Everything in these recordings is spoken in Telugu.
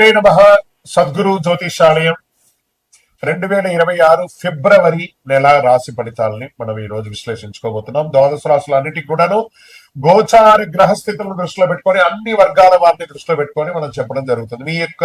శ్రీమాత్రే నమ సద్గురు జ్యోతిషాలయం. రెండు వేల ఇరవై ఆరు ఫిబ్రవరి నెల రాశి ఫలితాలని మనం ఈ రోజు విశ్లేషించుకోబోతున్నాం. ద్వాదశ రాశులన్నిటికీ కూడాను గోచార గ్రహస్థితులను దృష్టిలో పెట్టుకొని అన్ని వర్గాల వారిని దృష్టిలో పెట్టుకొని మనం చెప్పడం జరుగుతుంది. మీ యొక్క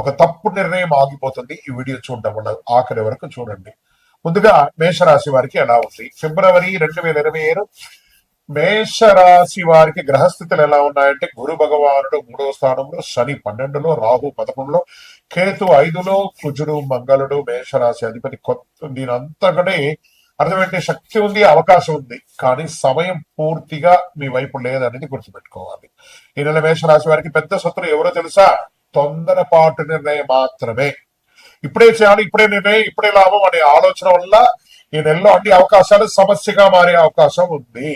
ఒక తప్పు నిర్ణయం ఆగిపోతుంది. ఈ వీడియో చూడడం వల్ల ఆఖరి వరకు చూడండి. ముందుగా మేషరాశి వారికి ఎలా ఉంది ఫిబ్రవరి రెండు వేల ఇరవై ఏడు మేషరాశి వారికి గ్రహస్థితులు ఎలా ఉన్నాయంటే గురు భగవానుడు మూడవ స్థానంలో శని పన్నెండులో రాహు పదకొండులో కేతు ఐదులో కుజుడు మంగళుడు మేషరాశి అధిపతి కొత్త దీని అంతకనే అర్థమైతే శక్తి ఉంది అవకాశం ఉంది. కానీ సమయం పూర్తిగా మీ వైపు లేదనేది గుర్తుపెట్టుకోవాలి. ఈ నెల మేషరాశి వారికి పెద్ద శత్రువు ఎవరో తెలుసా? తొందరపాటు నిర్ణయం మాత్రమే. ఇప్పుడే చేయాలి ఇప్పుడే నిర్ణయం ఇప్పుడే లాభం అనే ఆలోచన వల్ల ఈ నెలలో అన్ని అవకాశాలు సమస్యగా మారే అవకాశం ఉంది.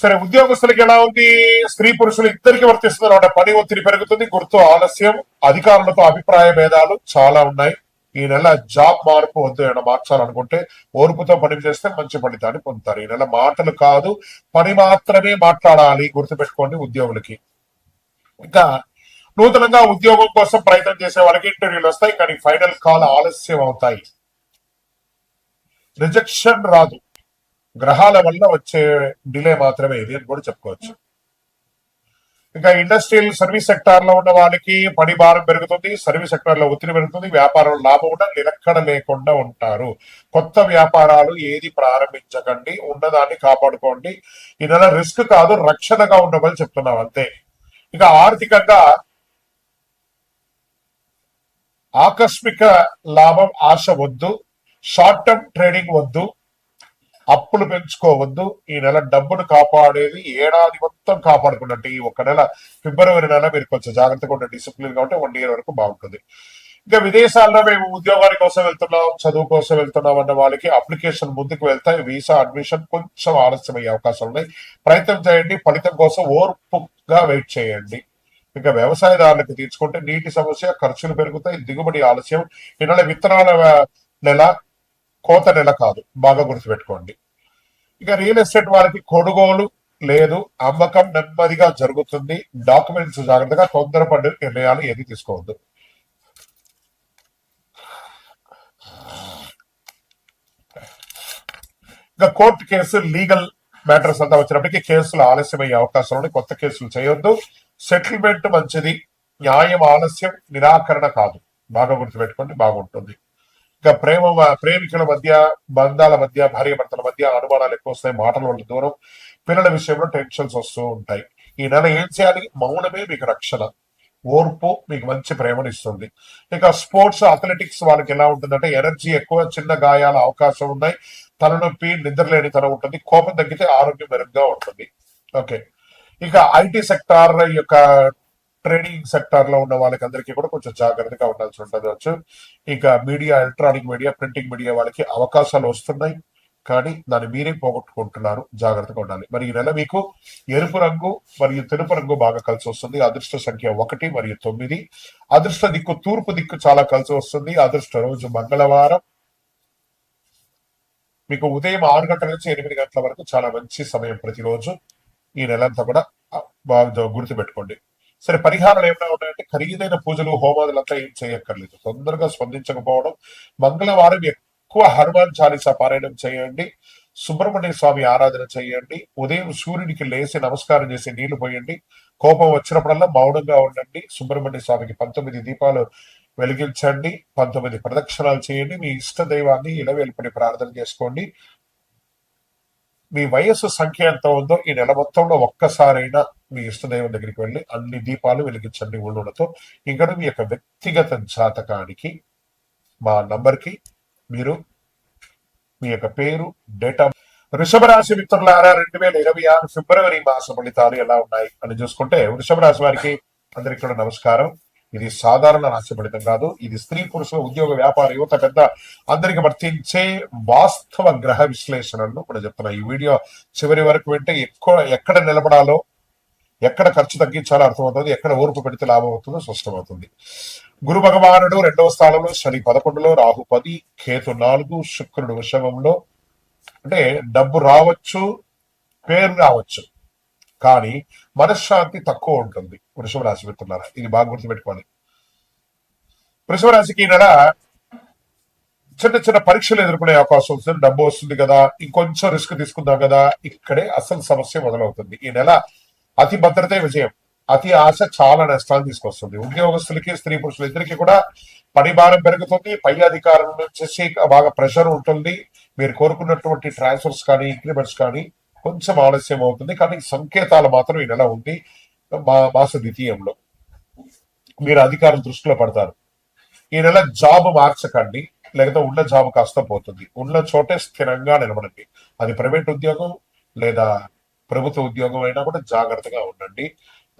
సరే ఉద్యోగస్తులకి ఎలా ఉంది? స్త్రీ పురుషులు ఇద్దరికి వర్తిస్తుంది అనమాట పని ఒత్తిడి పెరుగుతుంది. గుర్తు ఆలస్యం అధికారులతో అభిప్రాయ భేదాలు చాలా ఉన్నాయి. ఈ నెల జాబ్ మార్పు వద్దు ఏమైనా మార్చాలనుకుంటే ఓర్పుతో పని చేస్తే మంచి ఫలితాన్ని పొందుతారు. ఈ నెల మాటలు కాదు పని మాత్రమే మాట్లాడాలి. గుర్తుపెట్టుకోండి ఉద్యోగులకి. ఇంకా నూతనంగా ఉద్యోగం కోసం ప్రయత్నం చేసే వాళ్ళకి ఇంటర్వ్యూలు వస్తాయి కానీ ఫైనల్ కాల్ ఆలస్యం అవుతాయి. రిజెక్షన్ రాదు. గ్రహాల వల్ల వచ్చే డిలే మాత్రమే ఇది అని కూడా చెప్పుకోవచ్చు. ఇంకా ఇండస్ట్రియల్ సర్వీస్ సెక్టార్లో ఉన్న వాళ్ళకి పని భారం పెరుగుతుంది సర్వీస్ సెక్టార్లో ఒత్తిడి పెరుగుతుంది వ్యాపారంలో లాభం కూడా నిలక్కడ లేకుండా ఉంటారు. కొత్త వ్యాపారాలు ఏది ప్రారంభించకండి ఉన్నదాన్ని కాపాడుకోండి. ఈ నెల రిస్క్ కాదు రక్షణగా ఉండమని చెప్తున్నాం అంతే. ఇక ఆర్థికంగా ఆకస్మిక లాభం ఆశ వద్దు. షార్ట్ టర్మ్ ట్రేడింగ్ వద్దు. అప్పులు పెంచుకోవద్దు. ఈ నెల డబ్బును కాపాడేది ఏడాది మొత్తం కాపాడుకున్నట్టు. ఈ ఒక నెల ఫిబ్రవరి నెల మీరు కొంచెం జాగ్రత్తగా ఉండే డిసిప్లిన్ కాబట్టి వన్ ఇయర్ వరకు బాగుంటుంది. ఇంకా విదేశాల్లో మేము ఉద్యోగాల కోసం వెళ్తున్నాం చదువు కోసం వెళ్తున్నాం అన్న వాళ్ళకి అప్లికేషన్ ముందుకు వెళ్తాయి. వీసా అడ్మిషన్ కొంచెం ఆలస్యం అయ్యే అవకాశం ఉన్నాయి. ప్రయత్నం చేయండి. ఫలితం కోసం ఓర్పు గా వెయిట్ చేయండి. ఇంకా వ్యవసాయదారులకు తీసుకుంటే నీటి సమస్య ఖర్చులు పెరుగుతాయి దిగుబడి ఆలస్యం. ఈ నెల విత్తనాల నెల కోత నెల కాదు. బాగా గుర్తుపెట్టుకోండి. ఇక రియల్ ఎస్టేట్ వారికి కొనుగోలు లేదు. అమ్మకం నెమ్మదిగా జరుగుతుంది. డాక్యుమెంట్స్ జాగ్రత్తగా తొందరపడి నిర్ణయాలు ఏది తీసుకోవద్దు. ఇంకా కోర్టు కేసు లీగల్ మ్యాటర్స్ అంతా వచ్చినప్పటికీ కేసులు ఆలస్యమయ్యే అవకాశం ఉంది కొత్త కేసులు చేయొద్దు. సెటిల్మెంట్ మంచిది. న్యాయం ఆలస్యం నిరాకరణ కాదు. బాగా గుర్తుపెట్టుకోండి బాగుంటుంది. ఇంకా ప్రేమ ప్రేమికుల మధ్య బంధాల మధ్య భార్య భర్తల మధ్య అనుమానాలు ఎక్కువ వస్తాయి. మాటల వల్ల దూరం. పిల్లల విషయంలో టెన్షన్స్ వస్తూ ఉంటాయి. ఈ నెల ఏం చేయాలి? మౌనమే మీకు రక్షణ. ఓర్పు మీకు మంచి ప్రేమను ఇస్తుంది. ఇక స్పోర్ట్స్ అథ్లెటిక్స్ వాళ్ళకి ఎలా ఉంటుందంటే ఎనర్జీ ఎక్కువ చిన్న గాయాల అవకాశం ఉన్నాయి. తలనొప్పి నిద్రలేని తన ఉంటుంది. కోపం తగ్గితే ఆరోగ్యం మెరుగ్గా ఉంటుంది. ఓకే. ఇక ఐటీ సెక్టార్ యొక్క ట్రేడింగ్ సెక్టార్లో ఉన్న వాళ్ళకి అందరికీ కూడా కొంచెం జాగ్రత్తగా ఉండాల్సి ఉండవచ్చు ఇక media electronic media printing media వాళ్ళకి అవకాశాలు వస్తున్నాయి. కానీ దాన్ని మీరే పోగొట్టుకుంటున్నారు. జాగ్రత్తగా ఉండాలి. మరి ఈ నెల మీకు ఎరుపు రంగు మరియు తెలుపు రంగు బాగా కలిసి వస్తుంది. అదృష్ట సంఖ్య ఒకటి మరియు తొమ్మిది. అదృష్ట దిక్కు తూర్పు దిక్కు చాలా కలిసి వస్తుంది. అదృష్ట రోజు మంగళవారం. మీకు ఉదయం ఆరు గంటల నుంచి ఎనిమిది గంటల వరకు చాలా మంచి సమయం ప్రతిరోజు. ఈ నెలంతా కూడా గుర్తు గుర్తుపెట్టుకోండి. సరే పరిహారాలు ఏమైనా ఉన్నాయంటే ఖరీదైన పూజలు హోమాదులంతా ఏం చేయక్కర్లేదు. తొందరగా స్పందించకపోవడం. మంగళవారం ఎక్కువ హనుమాన్ చాలీసా పారాయణం చేయండి. సుబ్రహ్మణ్య స్వామి ఆరాధన చేయండి. ఉదయం సూర్యుడికి లేచి నమస్కారం చేసి నీళ్ళు పోయండి. కోపం వచ్చినప్పుడల్లా మౌనంగా ఉండండి. సుబ్రహ్మణ్య స్వామికి పంతొమ్మిది దీపాలు వెలిగించండి. పంతొమ్మిది ప్రదక్షిణాలు చేయండి. మీ ఇష్ట దైవాన్ని ఇలవేల్పడి ప్రార్థన చేసుకోండి. మీ వయస్సు సంఖ్య ఎంత ఉందో ఈ నెల మొత్తంలో ఒక్కసారైనా మీ ఇష్టదైవం దగ్గరికి వెళ్ళి అన్ని దీపాలు వెలిగించండి ఊళ్ళతో ఇంకా మీ యొక్క వ్యక్తిగత జాతకానికి మా నంబర్కి మీరు మీ యొక్క పేరు డేట్ ఆఫ్ వృషభ రాశి మిత్రులారా రెండు వేల ఇరవై ఆరు ఫిబ్రవరి మాస ఫలితాలు ఎలా ఉన్నాయి అని చూసుకుంటే వృషభ రాశి వారికి అందరికి కూడా నమస్కారం. ఇది సాధారణ రాష్ట్రపడితం కాదు. ఇది స్త్రీ పురుషుల ఉద్యోగ వ్యాపార యువత పెద్ద అందరికి వర్తించే వాస్తవ గ్రహ విశ్లేషణను కూడా చెప్తున్నా. ఈ వీడియో చివరి వరకు వింటే ఎక్కువ ఎక్కడ నిలబడాలో ఎక్కడ ఖర్చు తగ్గించాలో అర్థమవుతుంది. ఎక్కడ ఓర్పు పెడితే లాభం అవుతుందో స్పష్టమవుతుంది. గురు భగవానుడు రెండవ స్థానంలో శని పదకొండులో రాహు పది కేతు నాలుగు శుక్రుడు వృషభంలో అంటే డబ్బు రావచ్చు పేరు రావచ్చు. కానీ మనశ్శాంతి తక్కువ ఉంటుంది. వృషభ రాశి పెడుతున్నారా ఇది బాగా గుర్తుపెట్టుకోండి వృషభ రాశికి ఈ నెల చిన్న చిన్న పరీక్షలు ఎదుర్కొనే అవకాశం వస్తుంది. డబ్బు వస్తుంది కదా ఇంకొంచెం రిస్క్ తీసుకుందాం కదా ఇక్కడే అసలు సమస్య మొదలవుతుంది. ఈ నెల అతి భద్రతే విజయం అతి ఆశ చాలా నష్టాలు తీసుకొస్తుంది. ఉద్యోగస్తులకి స్త్రీ పురుషులు ఇద్దరికి కూడా పని భారం పెరుగుతుంది. పై అధికారం నుంచి బాగా ప్రెషర్ ఉంటుంది. మీరు కోరుకున్నటువంటి ట్రాన్స్ఫర్స్ కానీ ఇంక్రిమెంట్స్ కానీ కొంచెం ఆలస్యం అవుతుంది కానీ సంకేతాలు మాత్రం ఈ నెల ఉంది మా మాస ద్వితీయంలో మీరు అధికారం దృష్టిలో పడతారు. ఈ నెల జాబ్ మార్చకండి లేకపోతే ఉన్న జాబ్ కాస్త పోతుంది. ఉన్న చోటే స్థిరంగా నిలబడండి. అది ప్రైవేట్ ఉద్యోగం లేదా ప్రభుత్వ ఉద్యోగం అయినా కూడా జాగ్రత్తగా ఉండండి.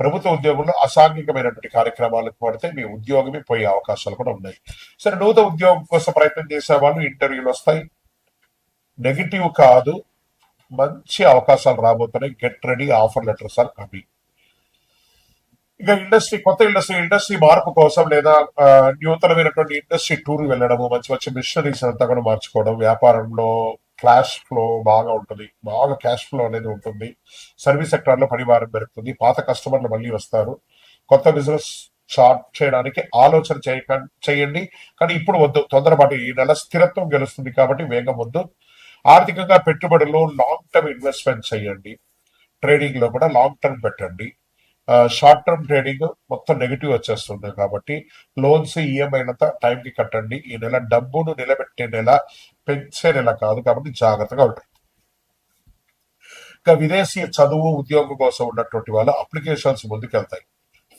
ప్రభుత్వ ఉద్యోగంలో అసాంఘికమైనటువంటి కార్యక్రమాలకు పడితే మీ ఉద్యోగమే పోయే అవకాశాలు కూడా ఉన్నాయి. సరే నూతన ఉద్యోగం కోసం ప్రయత్నం చేసే వాళ్ళు ఇంటర్వ్యూలు వస్తాయి. నెగిటివ్ కాదు మంచి అవకాశాలు రాబోతున్నాయి. Get ready offer letters are coming ఇక ఇండస్ట్రీ కొత్త ఇండస్ట్రీ ఇండస్ట్రీ మార్పు కోసం లేదా నూతనమైనటువంటి ఇండస్ట్రీ టూర్ వెళ్ళడము మంచి మంచి మిషనరీస్ అంతా కూడా మార్చుకోవడం వ్యాపారంలో క్లాష్ ఫ్లో బాగా ఉంటుంది. బాగా క్యాష్ ఫ్లో అనేది ఉంటుంది. సర్వీస్ సెక్టార్లో పరిభారం పెరుగుతుంది. పాత కస్టమర్లు మళ్ళీ వస్తారు. కొత్త బిజినెస్ స్టార్ట్ చేయడానికి ఆలోచన చేయక చేయండి. కానీ ఇప్పుడు వద్దు. తొందరపాటు ఈ నెల స్థిరత్వం గెలుస్తుంది కాబట్టి వేగం వద్దు. ఆర్థికంగా పెట్టుబడులు లాంగ్ టర్మ్ ఇన్వెస్ట్మెంట్ చేయండి. ట్రేడింగ్లో కూడా లాంగ్ టర్మ్ పెట్టండి. షార్ట్ టర్మ్ ట్రేడింగ్ మొత్తం నెగిటివ్ వచ్చేస్తుంది కాబట్టి లోన్స్ ఈఎంఐలతో టైంకి కట్టండి. ఈ నెల డబ్బును నిలబెట్టే నెల పెంచే నెల కాదు కాబట్టి జాగ్రత్తగా ఉంటుంది ఇంకా విదేశీ చదువు ఉద్యోగం కోసం ఉన్నటువంటి వాళ్ళు అప్లికేషన్స్ ముందుకెళ్తాయి.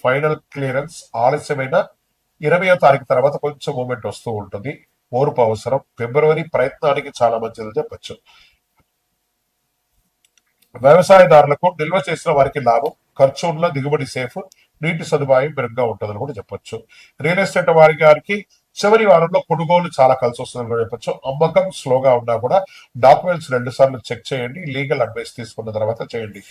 ఫైనల్ క్లియరెన్స్ ఆలస్యమైన ఇరవయో తారీఖు తర్వాత కొంచెం మూమెంట్ వస్తూ ఉంటుంది. ఓర్పు అవసరం ఫిబ్రవరి ప్రయత్నానికి చాలా మంచిది చెప్పచ్చు. వ్యవసాయదారులకు నిల్వ చేసిన వారికి లాభం ఖర్చు ఉన్న దిగుబడి సేఫ్ నీటి సదుపాయం మెరుగ్గా ఉంటుందని కూడా చెప్పొచ్చు. రియల్ ఎస్టేట్ వారి గారికి చివరి వారంలో కొనుగోలు చాలా కలిసి వస్తుందని కూడా చెప్పొచ్చు. అమ్మకం స్లోగా ఉన్నా కూడా డాక్యుమెంట్స్ రెండు సార్లు చెక్ చేయండి లీగల్ అడ్వైస్ తీసుకున్న తర్వాత చేయండి.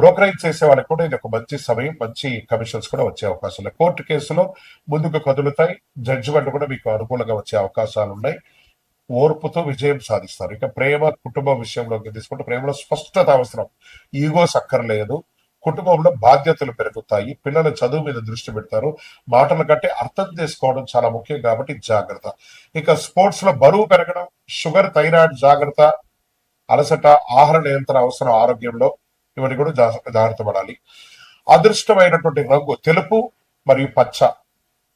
బ్రోకరేజ్ చేసే వాళ్ళకి కూడా ఇది ఒక మంచి సమయం మంచి కమిషన్స్ కూడా వచ్చే అవకాశం ఉన్నాయి. కోర్టు కేసులో ముందుకు కదులుతాయి. జడ్జిమెంట్ కూడా మీకు అనుకూలంగా వచ్చే అవకాశాలు ఉన్నాయి. ఓర్పుతో విజయం సాధిస్తారు. ఇక ప్రేమ కుటుంబ విషయంలోకి తీసుకుంటే ప్రేమలో స్పష్టత అవసరం. ఈగో సక్కర్లేదు కుటుంబంలో బాధ్యతలు పెరుగుతాయి పిల్లల చదువు మీద దృష్టి పెడతారు. మాటల కంటే అర్థం చేసుకోవడం చాలా ముఖ్యం కాబట్టి జాగ్రత్త. ఇక స్పోర్ట్స్లో బరువు పెరగడం షుగర్ థైరాయిడ్ జాగ్రత్త అలసట ఆహార నియంత్రణ అవసరం ఆరోగ్యంలో ఇవన్నీ కూడా జాగ్రత్త పడాలి అదృష్టమైనటువంటి రంగు తెలుపు మరియు పచ్చ.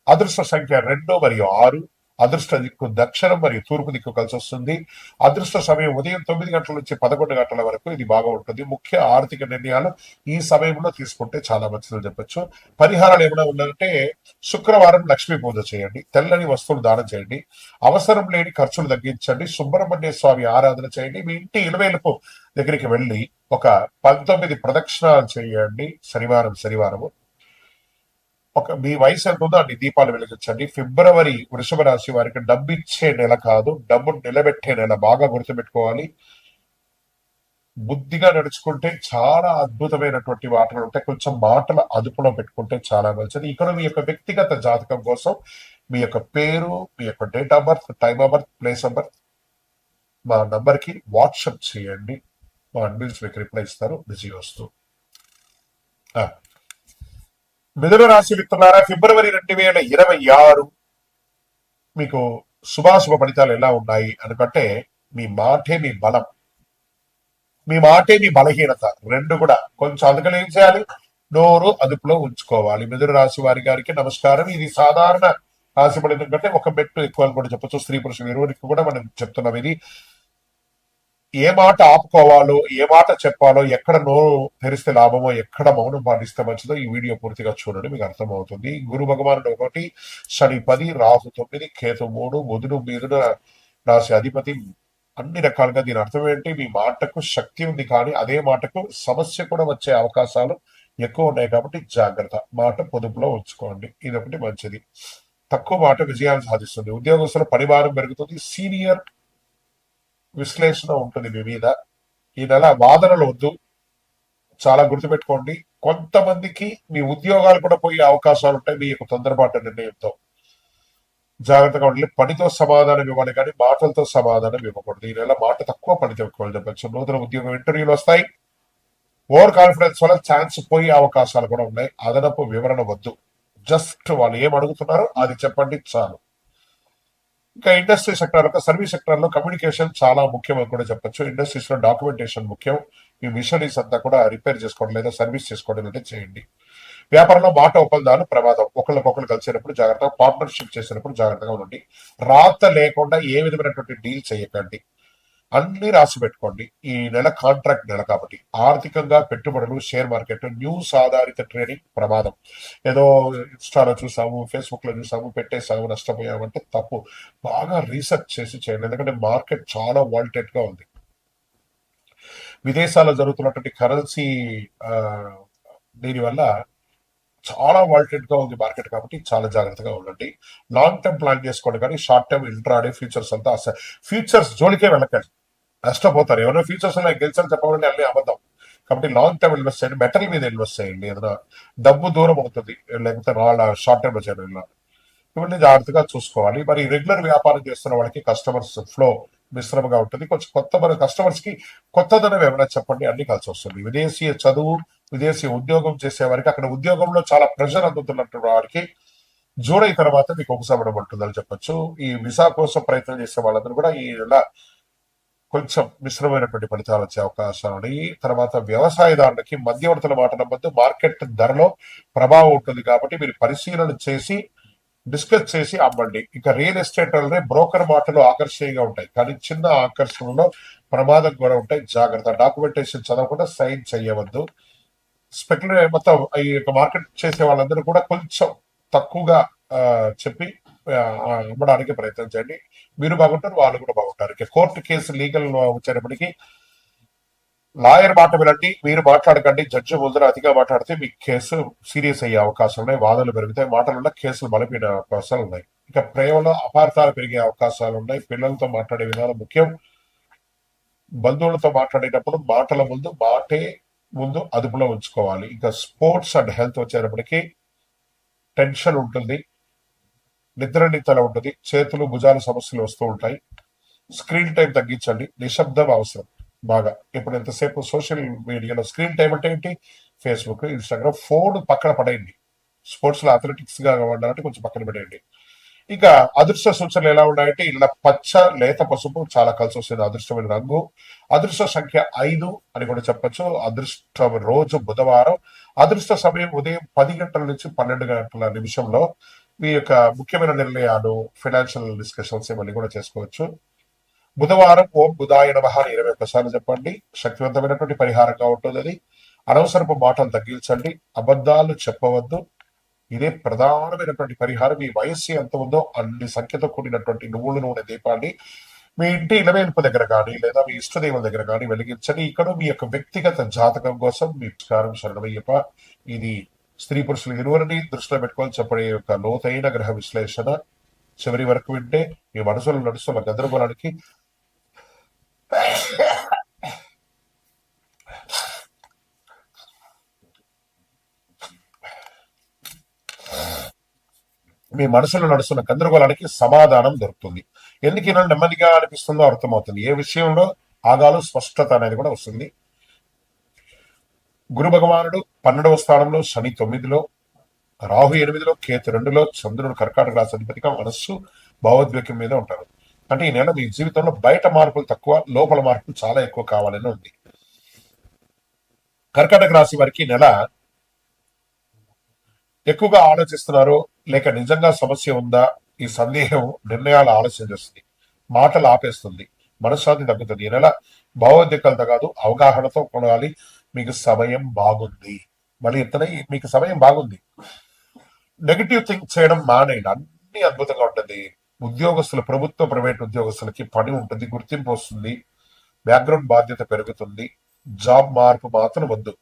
అదృష్ట సంఖ్య రెండు మరియు ఆరు. అదృష్ట దిక్కు దక్షిణం మరియు తూర్పు దిక్కు కలిసి వస్తుంది. అదృష్ట సమయం ఉదయం తొమ్మిది గంటల నుంచి పదకొండు గంటల వరకు ఇది బాగా ఉంటుంది. ముఖ్య ఆర్థిక నిర్ణయాలు ఈ సమయంలో తీసుకుంటే చాలా మంచిదని చెప్పొచ్చు. పరిహారాలు ఏమైనా ఉన్నాయంటే శుక్రవారం లక్ష్మీ పూజ చేయండి. తెల్లని వస్తువులు దానం చేయండి. అవసరం లేని ఖర్చులు తగ్గించండి. సుబ్రహ్మణ్య స్వామి ఆరాధన చేయండి. మీ ఇంటి ఇలవేలుపు దగ్గరికి వెళ్ళి ఒక పంతొమ్మిది ప్రదక్షిణాలు చేయండి. శనివారం శనివారము. ఒక మీ వయసు ఎంత ఉందో అన్ని దీపాలు వెలిగించండి. ఫిబ్రవరి వృషభ రాశి వారికి డబ్బు ఇచ్చే నెల కాదు డబ్బు నిలబెట్టే నెల బాగా గుర్తుపెట్టుకోవాలి. బుద్ధిగా నడుచుకుంటే చాలా అద్భుతమైనటువంటి మాటలు ఉంటాయి. కొంచెం మాటల అదుపులో పెట్టుకుంటే చాలా మంచిది. ఇక్కడ మీ యొక్క వ్యక్తిగత జాతకం కోసం మీ యొక్క పేరు మీ యొక్క date of birth time of birth place of birth మా నంబర్కి వాట్సాప్ చేయండి. మా అడ్మిన్స్ మీకు రిప్లై ఇస్తారు. బిజీ వస్తూ ఆ. మిథున రాశి విత్తనారా ఫిబ్రవరి రెండు వేల ఇరవై ఆరు మీకు శుభాశుభ ఫలితాలు ఎలా ఉన్నాయి అనుకంటే మీ మాటే మీ బలం. మీ మాటే మీ బలహీనత. రెండు కూడా. కొంచెం అందుకని ఏం చేయాలి? నోరు అదుపులో ఉంచుకోవాలి. మిథున రాశి వారి గారికి నమస్కారం. ఇది సాధారణ రాశి ఫలితం కంటే ఒక మెట్టు ఎక్కువ అని కూడా చెప్పొచ్చు. స్త్రీ పురుషులు ఇరువురికి కూడా మనం చెప్తున్నాం ఇది. ఏ మాట ఆపుకోవాలో ఏ మాట చెప్పాలో ఎక్కడ నోరు తెరిస్తే లాభమో ఎక్కడ మౌనం పాటిస్తే మంచిదో ఈ వీడియో పూర్తిగా చూడండి మీకు అర్థమవుతుంది. గురు భగవానుడు ఒకటి శని పది రాహు తొమ్మిది కేతు మూడు బుధుడు మీదున రాశి అధిపతి అన్ని రకాలుగా దీని అర్థం ఏంటి? మీ మాటకు శక్తి ఉంది కానీ అదే మాటకు సమస్య కూడా వచ్చే అవకాశాలు ఎక్కువ ఉన్నాయి కాబట్టి జాగ్రత్త. మాట పొదుపులో ఉంచుకోండి. ఇది ఒకటి మంచిది. తక్కువ మాట విజయాన్ని సాధిస్తుంది. ఉద్యోగస్తుల పరిభారం పెరుగుతుంది. సీనియర్ విశ్లేషణ ఉంటుంది మీ మీద. ఈ నెల వాదనలు వద్దు. చాలా గుర్తుపెట్టుకోండి. కొంతమందికి మీ ఉద్యోగాలు కూడా పోయే అవకాశాలు ఉంటాయి. మీ యొక్క తొందరపాటు నిర్ణయంతో. జాగ్రత్తగా ఉండాలి పనితో సమాధానం ఇవ్వాలి కానీ మాటలతో సమాధానం ఇవ్వకూడదు. ఈ నెల మాట తక్కువ పనితో ఎక్కువ చెప్పచ్చు నూతన ఉద్యోగం ఇంటర్వ్యూలు వస్తాయి. ఓవర్ కాన్ఫిడెన్స్ వల్ల ఛాన్స్ పోయే అవకాశాలు కూడా ఉన్నాయి. అదనపు వివరణ వద్దు. జస్ట్ వాళ్ళు ఏం అడుగుతున్నారో అది చెప్పండి చాలు. ఇంకా ఇండస్ట్రీ సెక్టర్ ఒక సర్వీస్ సెక్టర్లో కమ్యూనికేషన్ చాలా ముఖ్యం అని కూడా చెప్పొచ్చు. ఇండస్ట్రీస్లో డాక్యుమెంటేషన్ ముఖ్యం. మీ మిషనరీస్ అంతా కూడా రిపేర్ చేసుకోవడం లేదా సర్వీస్ చేసుకోవడం లేదా చేయండి. వ్యాపారంలో మాట ఒప్పందాలు ప్రమాదం. ఒకళ్ళకొకరు కలిసినప్పుడు జాగ్రత్తగా పార్ట్నర్షిప్ చేసినప్పుడు జాగ్రత్తగా ఉండండి. రాత లేకుండా ఏ విధమైనటువంటి డీల్ చేయకండి. అన్ని రాసి పెట్టుకోండి. ఈ నెల కాంట్రాక్ట్ నెల కాబట్టి. ఆర్థికంగా పెట్టుబడులు షేర్ మార్కెట్ న్యూస్ ఆధారిత ట్రేడింగ్ ప్రమాదం. ఏదో ఇన్స్టాలో చూసాము ఫేస్బుక్లో చూసాము పెట్టేసాము నష్టపోయామంటే తప్పు. బాగా రీసెర్చ్ చేసి చేయండి. ఎందుకంటే మార్కెట్ చాలా వాల్టెడ్గా ఉంది. విదేశాల్లో జరుగుతున్నటువంటి కరెన్సీ దీనివల్ల చాలా వాల్టెడ్గా ఉంది మార్కెట్ కాబట్టి చాలా జాగ్రత్తగా ఉండండి. లాంగ్ టర్మ్ ప్లాన్ చేసుకోండి కానీ షార్ట్ టర్మ్ ఇంట్రాడే ఫ్యూచర్స్ అంతా ఫ్యూచర్స్ జోలికే వెళ్ళకండి. నష్టపోతారు. ఏమైనా ఫ్యూచర్స్లో గెలిచారు చెప్పాలంటే అన్ని అబద్ధం. కాబట్టి లాంగ్ టర్మ్ ఇన్వెస్ట్ చేయండి మెటల్ మీద ఇన్వెస్ట్ చేయండి. ఏదైనా డబ్బు దూరం అవుతుంది లేకపోతే రాళ్ళ షార్ట్ టర్మ్ చేయడం ఇవన్నీ జాగ్రత్తగా చూసుకోవాలి. మరి రెగ్యులర్ వ్యాపారం చేస్తున్న వాళ్ళకి కస్టమర్స్ ఫ్లో మిశ్రమంగా ఉంటుంది. కొంచెం కొత్త మన కస్టమర్స్కి కొత్తదనం ఏమైనా చెప్పండి అన్ని కలిసి వస్తుంది. విదేశీయ చదువు విదేశీ ఉద్యోగం చేసే వారికి అక్కడ ఉద్యోగంలో చాలా ప్రెషర్ అందుతున్నట్టు వారికి జూలై తర్వాత మీకు ఉపశమనం ఉంటుందని చెప్పొచ్చు. ఈ విసా కోసం ప్రయత్నం చేసే వాళ్ళందరూ కూడా ఈ నెల కొంచెం మిశ్రమైనటువంటి ఫలితాలు వచ్చే అవకాశాలు ఉన్నాయి. తర్వాత వ్యవసాయదారులకి మధ్యవర్తుల మాట నమ్మద్దు. మార్కెట్ ధరలో ప్రభావం ఉంటుంది కాబట్టి మీరు పరిశీలన చేసి డిస్కస్ చేసి అమ్మండి. ఇక రియల్ ఎస్టేట్ వల్లనే బ్రోకర్ మాటలు ఆకర్షణీయంగా ఉంటాయి. కానీ చిన్న ఆకర్షణలో ప్రమాదం కూడా ఉంటాయి. జాగ్రత్త. డాక్యుమెంటేషన్ చదవకుండా సైన్ చేయవద్దు. స్పెక్యులే మొత్తం ఈ యొక్క మార్కెట్ చేసే వాళ్ళందరూ కూడా కొంచెం తక్కువగా చెప్పి ఇవ్వడానికి అమ్మడానికి ప్రయత్నం చేయండి. మీరు బాగుంటారు వాళ్ళు కూడా బాగుంటారు. ఇక కోర్టు కేసు లీగల్ వచ్చేటప్పటికి లాయర్ మాట వినండి మీరు మాట్లాడకండి జడ్జి ముందర అతిగా మాట్లాడితే మీ కేసు సీరియస్ అయ్యే అవకాశం ఉన్నాయి వాదనలు పెరుగుతాయి మాటలలో కేసులు బలపడిన అవకాశాలు ఉన్నాయి. ఇక ప్రేమలో అపార్థాలు పెరిగే అవకాశాలు ఉన్నాయి. పిల్లలతో మాట్లాడే విధానం ముఖ్యం. బంధువులతో మాట్లాడేటప్పుడు మాటల ముందు మాటే ముందు అదుపులో ఉంచుకోవాలి. ఇంకా స్పోర్ట్స్ అండ్ హెల్త్ వచ్చేటప్పటికి టెన్షన్ ఉంటుంది. నిద్రనితల ఉంటుంది చేతులు భుజాల సమస్యలు వస్తూ ఉంటాయి. స్క్రీన్ టైం తగ్గించండి నిశ్శబ్దం అవసరం బాగా. ఇప్పుడు ఎంతసేపు సోషల్ మీడియాలో స్క్రీన్ టైం అంటే ఏంటి? ఫేస్బుక్ ఇన్స్టాగ్రామ్ ఫోన్ పక్కన పడేయండి. స్పోర్ట్స్లో అథ్లెటిక్స్గా ఉండాలంటే కొంచెం పక్కన పడేయండి ఇక అదృష్ట సూచనలు ఎలా ఉన్నాయంటే ఇలా పచ్చ లేత పసుపు చాలా కలిసి వస్తుంది అదృష్టమైన రంగు. అదృష్ట సంఖ్య ఐదు అని కూడా చెప్పొచ్చు. అదృష్ట రోజు బుధవారం. అదృష్ట సమయం ఉదయం పది గంటల నుంచి పన్నెండు గంటల నిమిషంలో. మీ యొక్క ముఖ్యమైన నిర్ణయాలు ఫైనాన్షియల్ డిస్కషన్స్ ఇవన్నీ కూడా చేసుకోవచ్చు. బుధవారం ఓం బుధాయ నమః ఇరవై ఒక్కసార్లు చెప్పండి. శక్తివంతమైనటువంటి పరిహారంగా ఉంటుంది అది అనవసరపు మాటలు తగ్గించండి. అబద్ధాలు చెప్పవద్దు. ఇదే ప్రధానమైనటువంటి పరిహారం. మీ వయస్సు ఎంత ఉందో అన్ని సంఖ్యతో కూడినటువంటి నువ్వుల నూనె దీపాన్ని మీ ఇంటి ఇలవేల్పు దగ్గర కానీ లేదా మీ ఇష్టదేవుల దగ్గర కానీ వెలిగించండి. ఇక్కడ మీ యొక్క వ్యక్తిగత జాతకం కోసం మీ పురస్కారం శరణమయ్యప్ప. ఇది స్త్రీ పురుషులు ఇరువురిని దృష్టిలో పెట్టుకొని చెప్పడే యొక్క లోతైన గ్రహ విశ్లేషణ చివరి వరకు వింటే ఈ మనసులు నడుస్తున్న గందరగోళానికి మీ మనసులో నడుస్తున్న గందరగోళానికి సమాధానం దొరుకుతుంది. ఎందుకు ఇలా నెమ్మదిగా అనిపిస్తుందో అర్థమవుతుంది. ఏ విషయంలో ఆగాలు స్పష్టత అనేది కూడా వస్తుంది. గురు భగవానుడు పన్నెండవ స్థానంలో శని తొమ్మిదిలో రాహు ఎనిమిదిలో కేతు రెండులో చంద్రుడు కర్కాటక రాశి అధిపతిగా మనస్సు భావోద్వేగం మీద ఉంటారు. అంటే ఈ నెల మీ జీవితంలో బయట మార్పులు తక్కువ లోపల మార్పులు చాలా ఎక్కువ కావాలని ఉంది. కర్కాటక రాశి వారికి నెల ఎక్కువగా ఆలోచిస్తున్నారు లేక నిజంగా సమస్య ఉందా? ఈ సందేహం నిర్ణయాలు ఆలస్యం చేస్తుంది. మాటలు ఆపేస్తుంది. మనశ్శాంతి తగ్గుతుంది. ఈ నెల భావోద్వేగాలతో కాదు అవగాహనతో కొనాలి. మీకు సమయం బాగుంది. మళ్ళీ ఇతనే మీకు సమయం బాగుంది. నెగిటివ్ థింక్ చేయడం మానేయండి. అన్ని అద్భుతంగా ఉంటుంది. ఉద్యోగస్తులు ప్రభుత్వ ప్రైవేట్ ఉద్యోగస్తులకి పని ఉంటుంది గుర్తింపు వస్తుంది బ్యాక్గ్రౌండ్ బాధ్యత పెరుగుతుంది జాబ్ మార్పు మాత్రం వద్దు.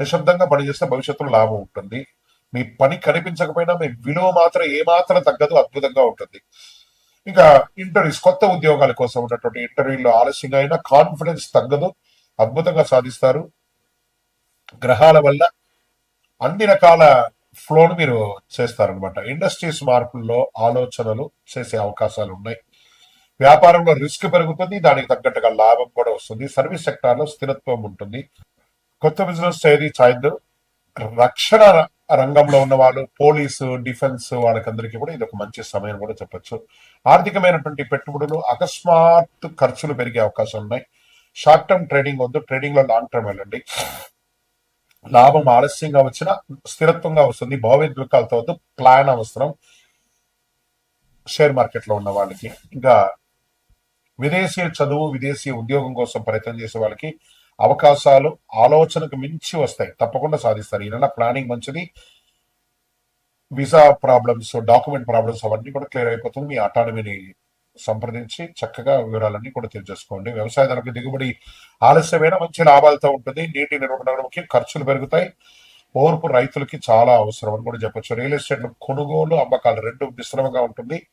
నిశ్శబ్దంగా పనిచేస్తే భవిష్యత్తులో లాభం ఉంటుంది. మీ పని కనిపించకపోయినా మీ విలువ మాత్రం ఏమాత్రం తగ్గదు అద్భుతంగా ఉంటుంది. ఇంకా ఇంటర్వ్యూస్ కొత్త ఉద్యోగాల కోసం ఉన్నటువంటి ఇంటర్వ్యూలో ఆలస్యంగా అయినా కాన్ఫిడెన్స్ తగ్గదు అద్భుతంగా సాధిస్తారు. గ్రహాల వల్ల అన్ని రకాల ఫ్లోను మీరు చేస్తారనమాట ఇండస్ట్రీస్ మార్పుల్లో ఆలోచనలు చేసే అవకాశాలు ఉన్నాయి. వ్యాపారంలో రిస్క్ పెరుగుతుంది దానికి తగ్గట్టుగా లాభం కూడా వస్తుంది. సర్వీస్ సెక్టార్లో స్థిరత్వం ఉంటుంది. కొత్త బిజినెస్ ఏది చాయద్దు. రక్షణ రంగంలో ఉన్న వాళ్ళు పోలీసు డిఫెన్స్ వాళ్ళకందరికీ కూడా ఇది ఒక మంచి సమయం కూడా చెప్పచ్చు. ఆర్థికమైనటువంటి పెట్టుబడులు అకస్మాత్ ఖర్చులు పెరిగే అవకాశం ఉన్నాయి. షార్ట్ టర్మ్ ట్రేడింగ్ వద్దు. ట్రేడింగ్లో లాంగ్ టర్మ్ వెళ్ళండి. లాభం ఆలస్యంగా వచ్చినా స్థిరత్వంగా వస్తుంది. భావోద్వేగాలతో వద్దు ప్లాన్ అవసరం. షేర్ మార్కెట్లో ఉన్న వాళ్ళకి. ఇంకా విదేశీ చదువు విదేశీ ఉద్యోగం కోసం ప్రయత్నం చేసే వాళ్ళకి అవకాశాలు ఆలోచనకు మించి వస్తాయి. తప్పకుండా సాధిస్తారు. ఈ నెల ప్లానింగ్ మంచిది. వీసా ప్రాబ్లమ్స్ డాక్యుమెంట్ ప్రాబ్లమ్స్ అవన్నీ కూడా క్లియర్ అయిపోతుంది. మీ అటానమీని సంప్రదించి చక్కగా వివరాలన్నీ కూడా తెలియజేసుకోండి. వ్యవసాయదారులకు దిగుబడి ఆలస్యమైన మంచి లాభాలతో ఉంటుంది. నీటి నిర్వహణ ముఖ్యం. ఖర్చులు పెరుగుతాయి. ఓర్పు రైతులకి చాలా అవసరం అని కూడా చెప్పొచ్చు. రియల్ ఎస్టేట్ కొనుగోలు అమ్మకాలు రెండు మిశ్రమంగా ఉంటుంది.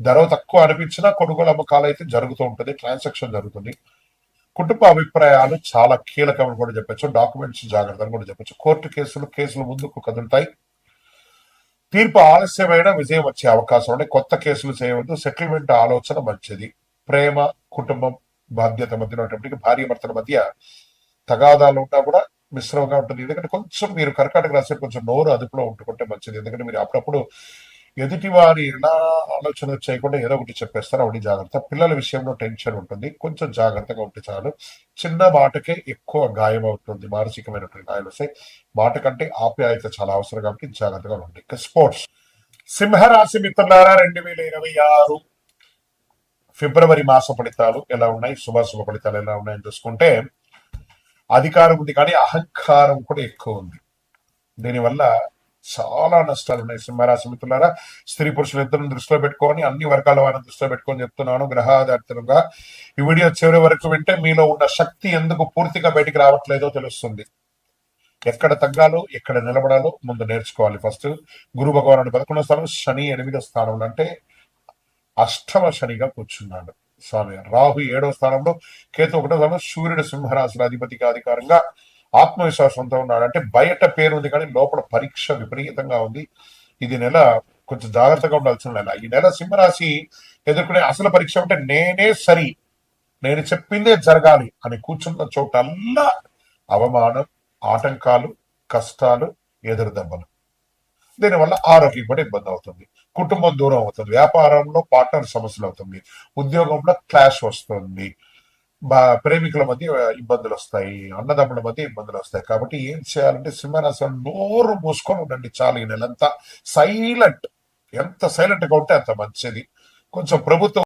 ధర తక్కువ అనిపించినా కొనుగోలు అమ్మకాలు అయితే జరుగుతూ ఉంటుంది. ట్రాన్సాక్షన్ జరుగుతుంది. కుటుంబ అభిప్రాయాలు చాలా కీలకం అని కూడా చెప్పొచ్చు. డాక్యుమెంట్స్ జాగ్రత్త అని కూడా చెప్పొచ్చు. కోర్టు కేసులు కేసులు ముందుకు కదులుతాయి. తీర్పు ఆలస్యమైన విజయం వచ్చే అవకాశం ఉంది. కొత్త కేసులు చేయవద్దు. సెటిల్మెంట్ ఆలోచన మంచిది. ప్రేమ కుటుంబం బాధ్యత మధ్యలో ఉన్నప్పటికీ భార్య భర్తల మధ్య తగాదాలు ఉన్నా కూడా మిశ్రమంగా ఉంటుంది. ఎందుకంటే కొంచెం మీరు కర్కాటక రాసే కొంచెం నోరు అదుపులో ఉంటుకుంటే మంచిది. ఎందుకంటే మీరు అప్పుడప్పుడు ఎదుటి వారి ఎలా ఆలోచన చేయకుండా ఏదో ఒకటి చెప్పేస్తారు అవన్నీ జాగ్రత్త. పిల్లల విషయంలో టెన్షన్ ఉంటుంది. కొంచెం జాగ్రత్తగా ఉంటే చాలు. చిన్న మాటకే ఎక్కువ గాయం అవుతుంది. మానసికమైనటువంటి గాయాలు వస్తాయి. మాట కంటే ఆప్యాయత చాలా అవసరం కాబట్టి జాగ్రత్తగా ఉండండి. ఇంకా స్పోర్ట్స్. సింహరాశి మిత్రులారా రెండు వేల ఇరవై ఆరు ఫిబ్రవరి మాస ఫలితాలు ఎలా ఉన్నాయి? శుభాశుభ ఫలితాలు ఎలా ఉన్నాయని చూసుకుంటే అధికారం ఉంది కానీ అహంకారం కూడా ఎక్కువ ఉంది. దీనివల్ల చాలా నష్టాలు ఉన్నాయి సింహరాశి మిత్రులారా. స్త్రీ పురుషులు ఇద్దరు దృష్టిలో పెట్టుకొని అన్ని వర్గాల వారిని దృష్టిలో పెట్టుకొని చెప్తున్నాను గ్రహాధారితంగా ఈ వీడియో చివరి వరకు వింటే మీలో ఉన్న శక్తి ఎందుకు పూర్తిగా బయటికి రావట్లేదో తెలుస్తుంది. ఎక్కడ తగ్గాలో ఎక్కడ నిలబడాలో ముందు నేర్చుకోవాలి ఫస్ట్. గురు భగవానుడు పదకొండో స్థానం శని ఎనిమిదో స్థానంలో అంటే అష్టమ శనిగా కూర్చున్నాడు. స్వామి రాహు ఏడో స్థానంలో కేతు ఒకటో స్థానంలో సూర్యుడు సింహరాశుల అధిపతిగా అధికారంగా ఆత్మవిశ్వాసంతో ఉన్నాడంటే బయట పేరు ఉంది కానీ లోపల పరీక్ష విపరీతంగా ఉంది. ఇది నెల కొంచెం జాగ్రత్తగా ఉండాల్సిన నెల. ఈ నెల సింహరాశి ఎదుర్కొనే అసలు పరీక్ష అంటే నేనే సరి నేను చెప్పిందే జరగాలి అని కూర్చున్న చోటల్లా అవమానం ఆటంకాలు కష్టాలు ఎదురు దెబ్బలు దీనివల్ల ఆరోగ్యం కూడా ఇబ్బంది అవుతుంది. కుటుంబం దూరం అవుతుంది. వ్యాపారంలో పార్ట్నర్ సమస్యలు అవుతుంది. ఉద్యోగంలో క్లాష్ వస్తుంది. ప్రేమికుల మధ్య ఇబ్బందులు వస్తాయి అన్నదమ్ముల మధ్య ఇబ్బందులు వస్తాయి కాబట్టి ఏం చేయాలంటే సింహరాశి నోరు మూసుకొని ఉండండి చాలు ఈ నెలంతా. సైలెంట్. ఎంత సైలెంట్గా ఉంటే అంత మంచిది. కొంచెం ప్రభుత్వం